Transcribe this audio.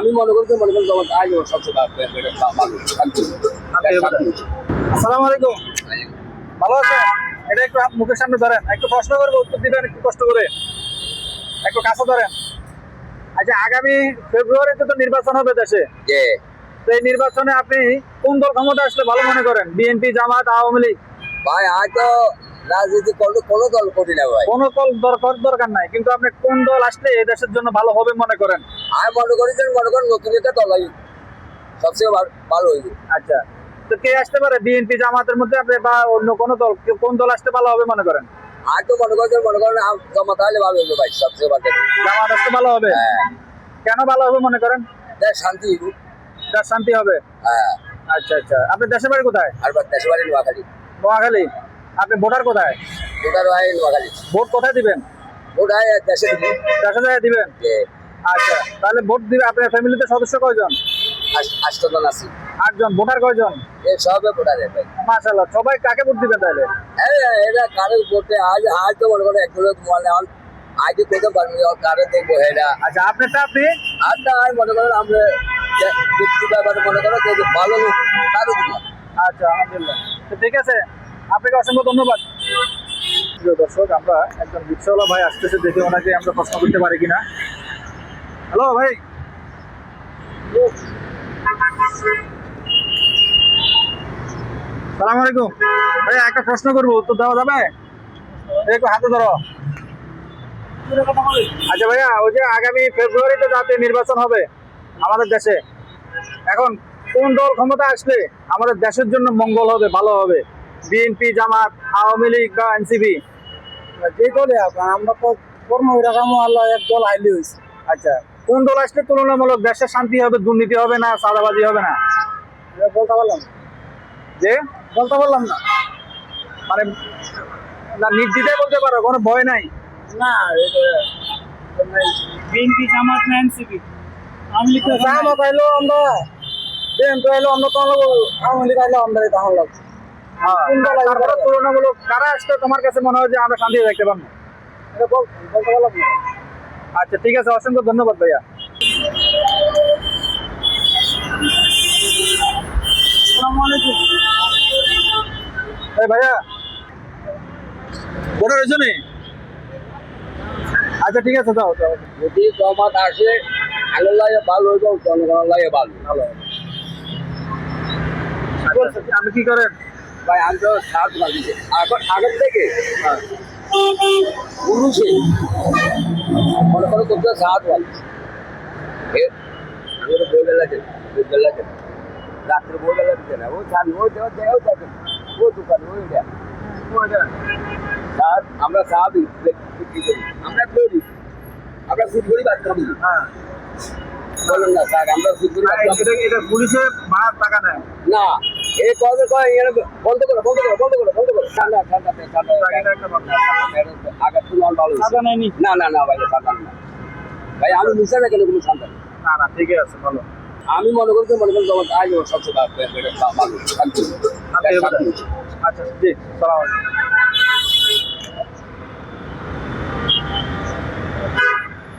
আমি মনে করছি মনে করেন জমা আজ সবচেয়ে আসসালামু আলাইকুম। ভালো আছেন? এটা একটু হাত মুখের সামনে ধরেন একটু প্রশ্ন করব উত্তর দিবেন একটু কষ্ট করে। একটু কাছে ধরেন। আচ্ছা আগামী ফেব্রুয়ারিতে তো নির্বাচন হবে দেশে। তো এই নির্বাচনে আপনি কোন দল ক্ষমতা আসলে ভালো মনে করেন? বিএনপি জামাত আওয়ামী লীগ? ভাই আজ তো রাজনীতি করলে কোনো দল করি না ভাই। কোন দল দরকার দরকার নাই কিন্তু আপনি কোন দল আসলে এই দেশের জন্য ভালো হবে মনে করেন? আমি মনে করি যে মনে করেন নতুন একটা হয় সবচেয়ে ভালো- হইবে আচ্ছা। তো কে আসতে পারে? বিএনপি জামাতের মধ্যে আপনি বা অন্য কোন দল? কোন দল আসতে ভালো হবে মনে করেন? আর তো মনে করেন মনে করেন আম- জমা তাহলে ভালো হইবে ভাই সবচেয়ে ভালো জামাত আসতে ভালো হবে? হ্যাঁ। কেন ভালো হবে মনে করেন? দেশ শান্তি যার শান্তি হবে? হ্যাঁ। আচ্ছা আচ্ছা। আপনার দেশের বাড়ি কোথায়? আর বা দেশ বাড়ি নোয়াখালী। নোয়াখালী। আপনি ভোটার কোথায়? ওটার ভাই নোয়াখালী। ভোট কোথায় দিবেন? ওটাই দেশে দিব দেখা যায় দিবেন? আচ্ছা তাহলে ভোট দিবে আপনার ফ্যামিলিতে সদস্য কয়জন? আষ্টজন আছি। আটজন ভোটার কয়জন? এ সবে ভোটার ভাই। মাশাল্লাহ সবাই কাকে ভোট দিবেন তাহলে? হ্যাঁ এটা কারের করতে আজ আজ তো মনে করেন একটু মনে আজ করতে পারবি কারে দেখব এটা। আচ্ছা আপনারটা আপনি? না আমি মনে করেন আমরা ব্যক্তি ব্যাপারে মনে করেন যে ভালো লোক তারও দিব আচ্ছা আলহামদুলিল্লাহ। তো ঠিক আছে আপনাকে অসংখ্য ধন্যবাদ। প্রিয় দর্শক আমরা একজন রিক্সাওয়ালা ভাই আসতেছে দেখে ওনাকে আমরা প্রশ্ন করতে পারি কিনা। হ্যালো ভাই। সালাম আলাইকুম। ভাই একটা প্রশ্ন করব উত্তর দেওয়া যাবে? একটু হাতে ধরো। আচ্ছা ভাইয়া ওই যে আগামী ফেব্রুয়ারিতে জাতীয় নির্বাচন হবে আমাদের দেশে। এখন কোন দল ক্ষমতা আসলে আমাদের দেশের জন্য মঙ্গল হবে ভালো হবে? বিএনপি জামাত আওয়ামী লীগ বা এনসিপি? যে দলে আমরা তো কর্ম আল্লাহ এক দল আইলি হয়েছে। আচ্ছা। কোন দল আসলে তুলনামূলক দেশে শান্তি হবে দুর্নীতি হবে না সাদাবাজি হবে না। বলতে পারলাম যে? বলতে পারলাম না। মানে না নির্দ্বিধায় বলতে পারো কোনো ভয় নাই। না বিএনপি জামাত না এনসিপি? আওয়ামী লীগ জামাত। আইলো আমরা বিএনপি আইলো আমরা তো আওয়ামী লীগ আইলো আমরা লাগছে হ্যাঁ, তুলনামূলক কারা আসলে তোমার কাছে মনে হয় যে আমরা শান্তি দেখতে পাবো এটা বল বলতে পারলাম না। আচ্ছা ঠিক আছে অসংখ্য ধন্যবাদ ভাইয়া। আসসালামু ভাইয়া নি? আচ্ছা ঠিক আছে দাও দাও যদি জমাত আসে আলো লাগে ভালো হইব জনগণ লাগে ভালো। ভালো। আপনি কি করেন? ভাই আমি তো সাত বাজিছে। আগের থেকে? পুরুষে মনে করো করতে সাত বাজছে আমি তো বই বেলা যেত বই বেলা যেত রাত্রে বই বেলা দিতে না ও ছাড় ওই দেওয়া দেওয়া থাকে ও দোকান ওই দেয়া সাত আমরা চা বিক্রি করি আমরা করি আমরা সুদ করি বাদ করি হ্যাঁ বলেন না স্যার আমরা সুদ করি বাদ করি। এটা এটা পুলিশে ভাড়া টাকা নেয় না এই কথা কয় এখানে বন্ধ করো বন্ধ করো বন্ধ করো বন্ধ করো ঠান্ডা ঠান্ডা ঠান্ডা টাকাটা একটা কথা। আগে তুমি আমার ভালো সাদা নাইনি না না না ভাই ঠান্ডা না ভাই আমি মিশা না কেন কোনো ঠান্ডা না না ঠিকই আছে ভালো আমি মনে করছি মনে করি তোমার সবচেয়ে ভালো আচ্ছা জি সালাম আলাইকুম